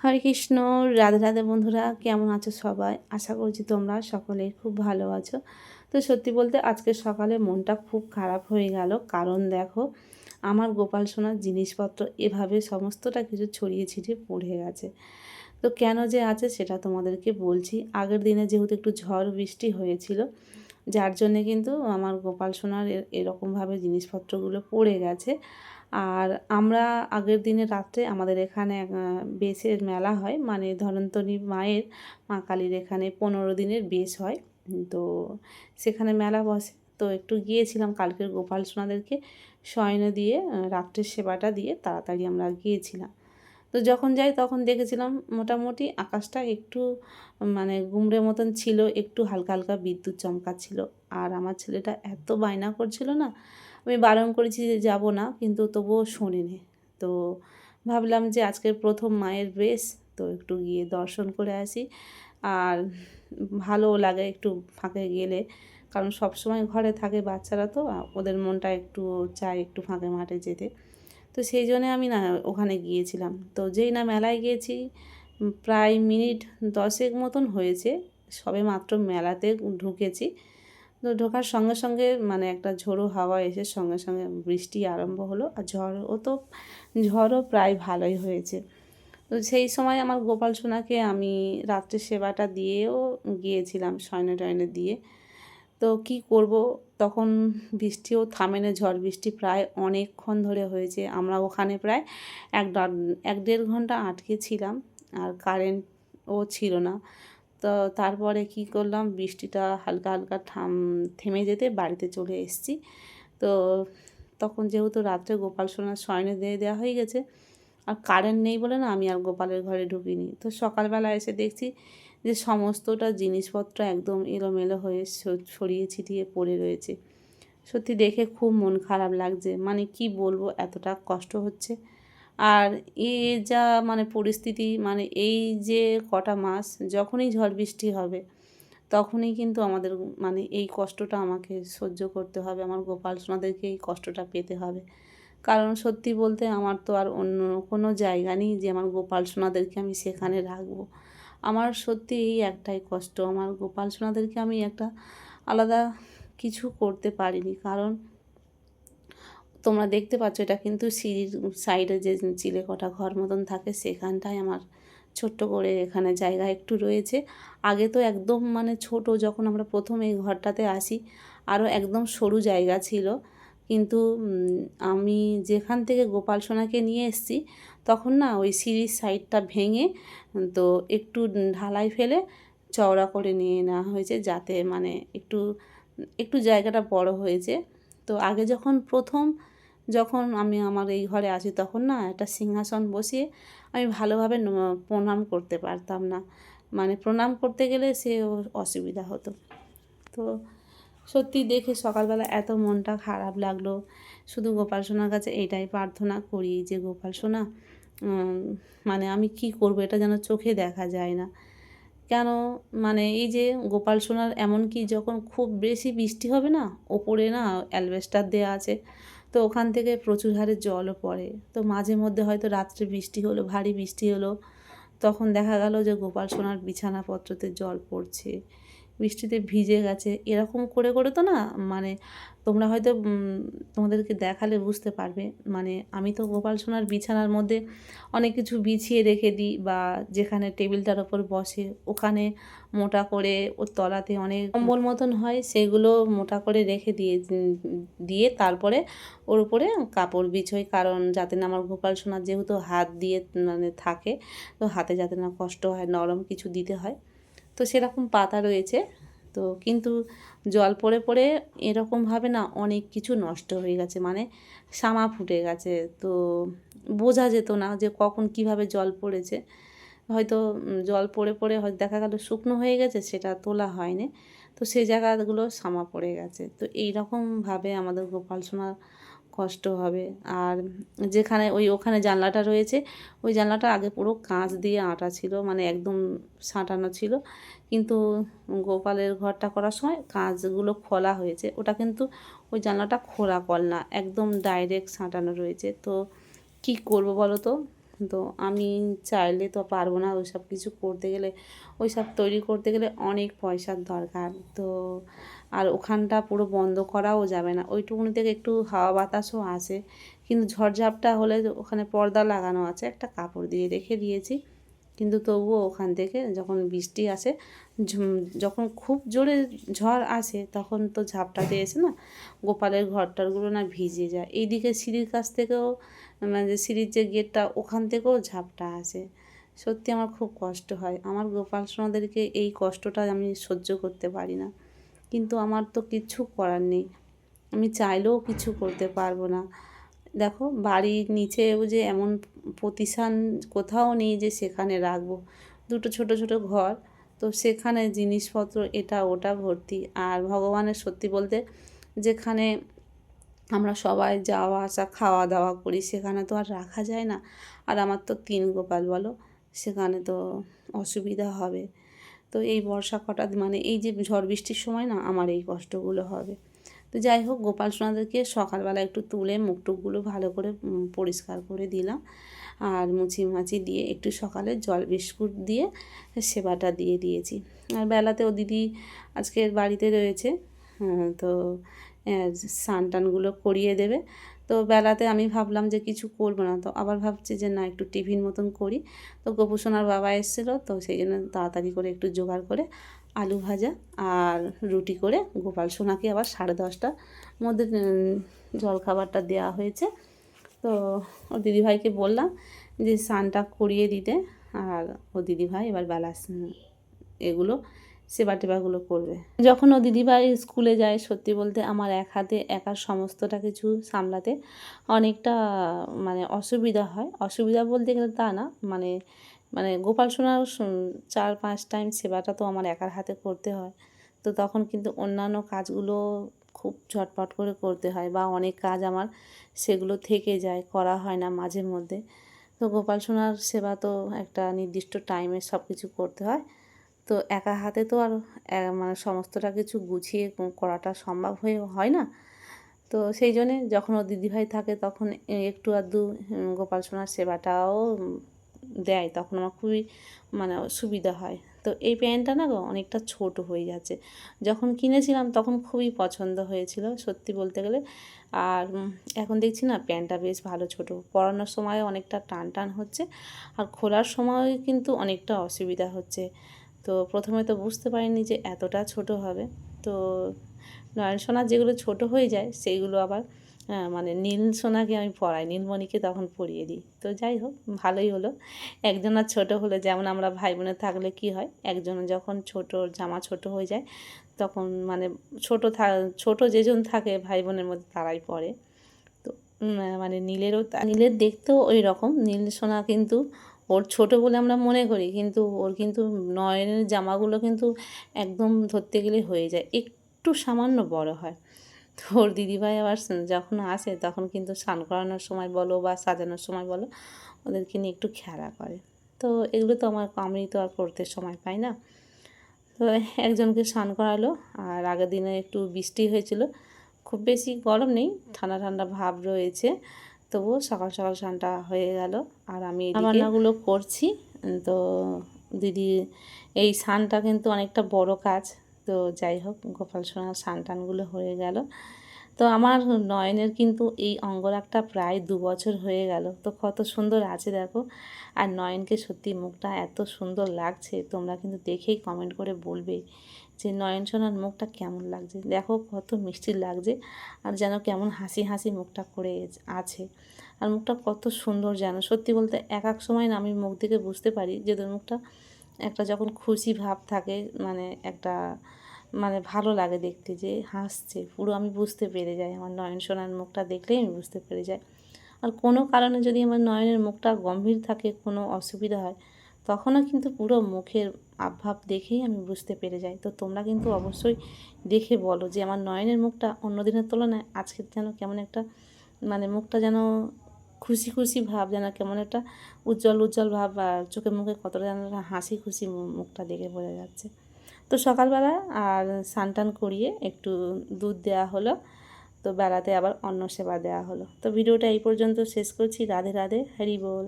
হরে কৃষ্ণ, রাধে রাধে বন্ধুরা, কেমন আছো সবাই? আশা করছি তোমরা সকলে খুব ভালো আছো। তো সত্যি বলতে আজকে সকালে মনটা খুব খারাপ হয়ে গেল। কারণ দেখো, আমার গোপাল সোনার জিনিসপত্র এভাবে সমস্তটা কিছু ছড়িয়ে ছিটিয়ে পড়ে গেছে। তো কেন যে আছে সেটা তোমাদেরকে বলছি। আগের দিনে যেহেতু একটু ঝড় বৃষ্টি হয়েছিল, যার জন্যে কিন্তু আমার গোপাল সোনার এরকমভাবে জিনিসপত্রগুলো পড়ে গেছে। আর আমরা আগের দিনে রাত্রে আমাদের এখানে বেশের মেলা হয়। মানে ধরন্তনী মায়ের, মা কালীর এখানে পনেরো দিনের বেশ হয়। তো সেখানে মেলা বসে। তো একটু গিয়েছিলাম কালকের গোপাল সোনাদেরকে শয়ন দিয়ে রাত্রের সেবাটা দিয়ে তাড়াতাড়ি আমরা গিয়েছিলাম। তো যখন যাই তখন দেখেছিলাম মোটামুটি আকাশটা একটু মানে গুমড়ে মতন ছিল, একটু হালকা হালকা বিদ্যুৎ চমকাচ্ছিল। আর আমার ছেলেটা এত বায়না করছিল না আমি বারণ করেছি যে যাব না, কিন্তু তবুও শোনেনি। তো ভাবলাম যে আজকের প্রথম মায়ের বেশ, তো একটু গিয়ে দর্শন করে আসি। আর ভালো লাগে একটু ফাঁকে গেলে, কারণ সব সময় ঘরে থাকে বাচ্চারা তো ওদের মনটা একটু চায় একটু ফাঁকে মাঠে যেতে। তো সেই জন্যে আমি না ওখানে গিয়েছিলাম। তো যেই না মেলায় গিয়েছি, প্রায় মিনিট দশেক মতন হয়েছে, সবে মাত্র মেলাতে ঢুকেছি। তো ঢোকার সঙ্গে সঙ্গে মানে একটা ঝোড়ো হাওয়া এসে সঙ্গে সঙ্গে বৃষ্টি আরম্ভ হলো আর ঝড়ও তো, ঝড়ও প্রায় ভালোই হয়েছে। তো সেই সময় আমার গোপাল সোনাকে আমি রাত্রে সেবাটা দিয়েও গিয়েছিলাম, সয়নে টয়নে দিয়ে। তো কি করব? তখন বৃষ্টিও থামেনে, ঝড় বৃষ্টি প্রায় অনেকক্ষণ ধরে হয়েছে। আমরা ওখানে প্রায় এক এক দেড় ঘণ্টা আটকে ছিলাম আর কারেন্টও ছিল না। তো তারপরে কি করলাম, বৃষ্টিটা হালকা হালকা থাম, থেমে যেতে বাড়িতে চলে এসেছি। তো তখন যেহেতু রাত্রে গোপাল সোনার শয়নে দিয়ে দেওয়া হয়ে গেছে, আর কারেন্ট নেই বলে না আমি আর গোপালের ঘরে ঢুকিনি। তো সকালবেলা এসে দেখছি যে সমস্তটা জিনিসপত্র একদম এলোমেলো হয়ে ছড়িয়ে ছিটিয়ে পড়ে রয়েছে। সত্যি দেখে খুব মন খারাপ লাগছে। মানে কি বলব, এতটা কষ্ট হচ্ছে। আর এ যা মানে পরিস্থিতি মানে এই যে কটা মাস, যখনই ঝড় বৃষ্টি হবে, তখনই কিন্তু আমাদের মানে এই কষ্টটা আমাকে সহ্য করতে হবে, আমার গোপাল সোনাদেরকে এই কষ্টটা পেতে হবে। কারণ সত্যি বলতে আমার তো আর অন্য কোনো জায়গা নেই যে আমার গোপাল সোনাদেরকে আমি সেখানে রাখব। আমার সত্যি এই একটাই কষ্ট, আমার গোপাল সোনাদেরকে আমি একটা আলাদা কিছু করতে পারিনি। কারণ তোমরা দেখতে পাচ্ছ, এটা কিন্তু সিঁড়ির সাইডে যে চিলে কটা ঘর মতন থাকে, সেখানটায় আমার ছোট্ট করে এখানে জায়গা একটু রয়েছে। আগে তো একদম মানে ছোট, যখন আমরা প্রথম এই ঘরটাতে আসি আরও একদম সরু জায়গা ছিল। কিন্তু আমি যেখান থেকে গোপাল সোনাকে নিয়ে এসেছি, তখন না ওই সিঁড়ির সাইডটা ভেঙে, তো একটু ঢালাই ফেলে চওড়া করে নিয়ে নেওয়া হয়েছে, যাতে মানে একটু একটু জায়গাটা বড় হয়েছে। তো আগে যখন প্রথম যখন আমি আমার এই ঘরে আসি তখন না একটা সিংহাসন বসিয়ে আমি ভালোভাবে প্রণাম করতে পারতাম না। মানে প্রণাম করতে গেলে সে অসুবিধা হতো। তো সত্যি দেখে সকালবেলা এত মনটা খারাপ লাগল। শুধু গোপাল সোনার কাছে এটাই প্রার্থনা করি যে, গোপাল সোনা মানে আমি কি করব? এটা যেন চোখে দেখা যায় না। কেন? মানে এই যে গোপাল সোনার এমনকি যখন খুব বেশি বৃষ্টি হবে না, ওপরে না অ্যালবেস্টার দেওয়া আছে তো ওখান থেকে প্রচুর হারে জলও পড়ে। তো মাঝে মধ্যে হয়তো রাত্রে বৃষ্টি হলো, ভারী বৃষ্টি হলো, তখন দেখা গেল যে গোপাল সোনার বিছানাপত্রতে জল পড়ছে। বৃষ্টিতে ভিজে গেছে, এরকম করে করে তো না মানে তোমরা হয়তো তোমাদেরকে দেখালে বুঝতে পারবে। মানে আমি তো গোপাল সোনার বিছানার মধ্যে অনেক কিছু বিছিয়ে রেখে দিই বা যেখানে টেবিলটার ওপর বসে, ওখানে মোটা করে ওর তলাতে অনেক কম্বল মতন হয়, সেগুলো মোটা করে রেখে দিয়ে দিয়ে তারপরে ওর উপরে কাপড় বিছোই। কারণ যাতে না আমার গোপাল সোনার যেহেতু হাত দিয়ে মানে থাকে, তো হাতে যাতে না কষ্ট হয়, নরম কিছু দিতে হয়। তো সেরকম পাতা রয়েছে। তো কিন্তু জল পড়ে পড়ে এরকমভাবে না অনেক কিছু নষ্ট হয়ে গেছে মানে সামা ফুটে গেছে। তো বোঝা যেত না যে কখন কীভাবে জল পড়েছে। হয়তো জল পড়ে পড়ে হয়তো দেখা গেল শুকনো হয়ে গেছে, সেটা তোলা হয়নি। তো সেই জায়গাগুলো সামা পড়ে গেছে। তো এই রকমভাবে আমাদের গোপাল সোনা কষ্ট হবে। আর যেখানে ওই ওখানে জানলাটা রয়েছে, ওই জানলাটা আগে পুরো কাঁচ দিয়ে আটা ছিল মানে একদম সাঁটানো ছিল। কিন্তু গোপালের ঘরটা করার সময় কাঁচগুলো খোলা হয়েছে। ওটা কিন্তু ওই জানলাটা খোলা কল না, একদম ডাইরেক্ট সাঁটানো রয়েছে। তো কি করব বলো তো? তো আমি চাইলে তো পারব না ওই সব কিছু করতে গেলে। ওই সব তৈরি করতে গেলে অনেক পয়সার দরকার। তো আর ওখানটা পুরো বন্ধ করাও যাবে না। ওইটুকুনি থেকে একটু হাওয়া বাতাসও আসে কিন্তু ঝড়ঝাপটা হলে ওখানে পর্দা লাগানো আছে, একটা কাপড় দিয়ে রেখে দিয়েছি। কিন্তু তবুও ওখান থেকে যখন বৃষ্টি আসে যখন খুব জোরে ঝড় আসে, তখন তো ঝাপটাতে এসে না? গোপালের ঘরটারগুলো না ভিজে যায়। এইদিকে সিঁড়ির কাছ থেকেও মানে সিঁড়ির যে গেটটা ওখান থেকেও ঝাপটা আসে। সত্যি আমার খুব কষ্ট হয়। আমার গোপাল সোনাদেরকে এই কষ্টটা আমি সহ্য করতে পারি না। কিন্তু আমার তো কিছু করার নেই। আমি চাইলেও কিছু করতে পারব না। দেখো, বাড়ির নিচেও যে এমন প্রতিষ্ঠান কোথাও নেই যে সেখানে রাখব। দুটো ছোট ছোট ঘর, তো সেখানে জিনিসপত্র এটা ওটা ভর্তি। আর ভগবানের সত্যি বলতে যেখানে আমরা সবাই যাওয়া আসা খাওয়া দাওয়া করি, সেখানে তো আর রাখা যায় না। আর আমার তো তিন গোপাল, বলো? সেখানে তো অসুবিধা হবে। তো এই বর্ষা কটা মানে এই যে ঝড় বৃষ্টির সময় না, আমার এই কষ্টগুলো হবে। তো যাই হোক, গোপাল সোনাদেরকে সকালবেলা একটু তুলে মুখটুকগুলো ভালো করে পরিষ্কার করে দিলাম। আর মুছি মাছি দিয়ে একটু সকালে জল বিস্কুট দিয়ে সেবাটা দিয়ে দিয়েছি। আর বেলাতে ও দিদি আজকের বাড়িতে রয়েছে তো স্নান টানগুলো করিয়ে দেবে। তো বেলাতে আমি ভাবলাম যে কিছু করব না। তো আবার ভাবছি যে না, একটু টিফিন মতন করি। তো গোপুসোনার বাবা এসেছিল, তো সেই জন্য তাড়াতাড়ি করে একটু জোগাড় করে আলু ভাজা আর রুটি করে গোপাল সোনাকে আবার সাড়ে দশটার মধ্যে জলখাবারটা দেওয়া হয়েছে। তো ও দিদিভাইকে বললাম যে স্নানটা করিয়ে দিতে। আর ও দিদিভাই এবার বেলা এগুলো সেবা টেবাগুলো করবে। যখন ও দিদিভাই স্কুলে যায়, সত্যি বলতে আমার এক হাতে একার সমস্তটা কিছু সামলাতে অনেকটা মানে অসুবিধা হয়। অসুবিধা বলতে গেলে তা না মানে মানে গোপাল সোনার চার পাঁচ টাইম সেবাটা তো আমার একার হাতে করতে হয়। তো তখন কিন্তু অন্যান্য কাজগুলো খুব ঝটপট করে করতে হয় বা অনেক কাজ আমার সেগুলো থেকে যায়, করা হয় না মাঝে মধ্যে। তো গোপাল সোনার সেবা তো একটা নির্দিষ্ট টাইমে সব কিছু করতে হয়। তো একা হাতে তো আর মানে সমস্তটা কিছু গুছিয়ে করাটা সম্ভব হয়ে, হয় না। তো সেই জন্যে যখন ও দিদিভাই থাকে তখন একটু আধটু গোপাল সোনার সেবাটাও দেয়। তখন আমার খুবই মানে সুবিধা হয়। তো এই প্যান্টটা না অনেকটা ছোট হয়ে যাচ্ছে। যখন কিনেছিলাম তখন খুবই পছন্দ হয়েছিল সত্যি বলতে গেলে। আর এখন দেখছি না প্যান্টটা বেশ ভালো ছোট। পরানোর সময় অনেকটা টান টান হচ্ছে। আর খোলার সময় কিন্তু অনেকটা অসুবিধা হচ্ছে। তো প্রথমে তো বুঝতে পারিনি যে এতটা ছোট হবে। তো নয়ন সোনার যেগুলো ছোট হয়ে যায়, সেইগুলো আবার মানে নীল সোনাকে আমি পড়াই, নীলমণিকে তখন পরিয়ে দিই। তো যাই হোক, ভালোই হলো। একজনের ছোট হলে যেমন আমরা ভাই বোনের থাকলে কি হয়, একজন যখন ছোট, জামা ছোট হয়ে যায়, তখন মানে ছোট থা, ছোটো যেজন থাকে ভাই বোনের মধ্যে তারাই পড়ে। তো মানে নীলেরও নীলের দেখতেও ওই রকম। নীল সোনা কিন্তু ওর ছোট বলে আমরা মনে করি, কিন্তু ওর কিন্তু নয়নের জামাগুলো কিন্তু একদম ধরতে গেলে হয়ে যায়, একটু সামান্য বড় হয়। তো ওর দিদিভাই আবার যখন আসে তখন কিন্তু স্নান করানোর সময় বলো বা সাজানোর সময় বলো, ওদেরকে নিয়ে একটু খেলা করে। তো এগুলো তো আমার আমি তো আর করতে সময় পাই না। তো একজনকে স্নান করালো, আর আগের দিনে একটু বৃষ্টি হয়েছিল, খুব বেশি গরম নেই, ঠান্ডা ঠান্ডা ভাব রয়েছে। তবুও সকাল সকাল স্নানটা হয়ে গেল। আর আমি রান্নাগুলো করছি। তো দিদি, এই স্নানটা কিন্তু অনেকটা বড় কাজ। তো যাই হোক, গোপাল সোনার স্নান টানগুলো হয়ে গেল। তো আমার নয়নের কিন্তু এই অঙ্গরাগটা প্রায় দু বছর হয়ে গেল। তো কত সুন্দর আছে দেখো। আর নয়নকে সত্যি মুখটা এত সুন্দর লাগছে, তোমরা কিন্তু দেখেই কমেন্ট করে বলবে যে, নয়ন সোনার মুখটা কেমন লাগছে? দেখো কত মিষ্টি লাগছে আর যেন কেমন হাসি হাসি মুখটা করে আছে। আর মুখটা কত সুন্দর যেন, সত্যি বলতে এক এক সময় না আমি মুখ থেকে বুঝতে পারি যে তোর মুখটা একটা যখন খুশি ভাব থাকে মানে একটা মানে ভালো লাগে দেখতে যে হাসছে। পুরো আমি বুঝতে পেরে যাই। আমার নয়ন সোনার মুখটা দেখলেই আমি বুঝতে পেরে যাই। আর কোনো কারণে যদি আমার নয়নের মুখটা গম্ভীর থাকে, কোনো অসুবিধা হয়, তখনও কিন্তু পুরো মুখের আভাব দেখেই আমি বুঝতে পেরে যাই। তো তোমরা কিন্তু অবশ্যই দেখে বলো যে আমার নয়নের মুখটা অন্য দিনের তুলনায় আজকের যেন কেমন একটা মানে মুখটা যেন খুশি খুশি ভাব, যেন কেমন একটা উজ্জ্বল উজ্জ্বল ভাব, আর চোখে মুখে কতটা যেন হাসি খুশি মুখটা দেখে বোঝা যাচ্ছে। তো সকালবেলা আর সানটান করিয়ে একটু দুধ দেওয়া হলো। তো বেলাতে আবার অন্ন সেবা দেওয়া হলো। তো ভিডিওটা এই পর্যন্ত শেষ করছি। রাধে রাধে, হরি বল।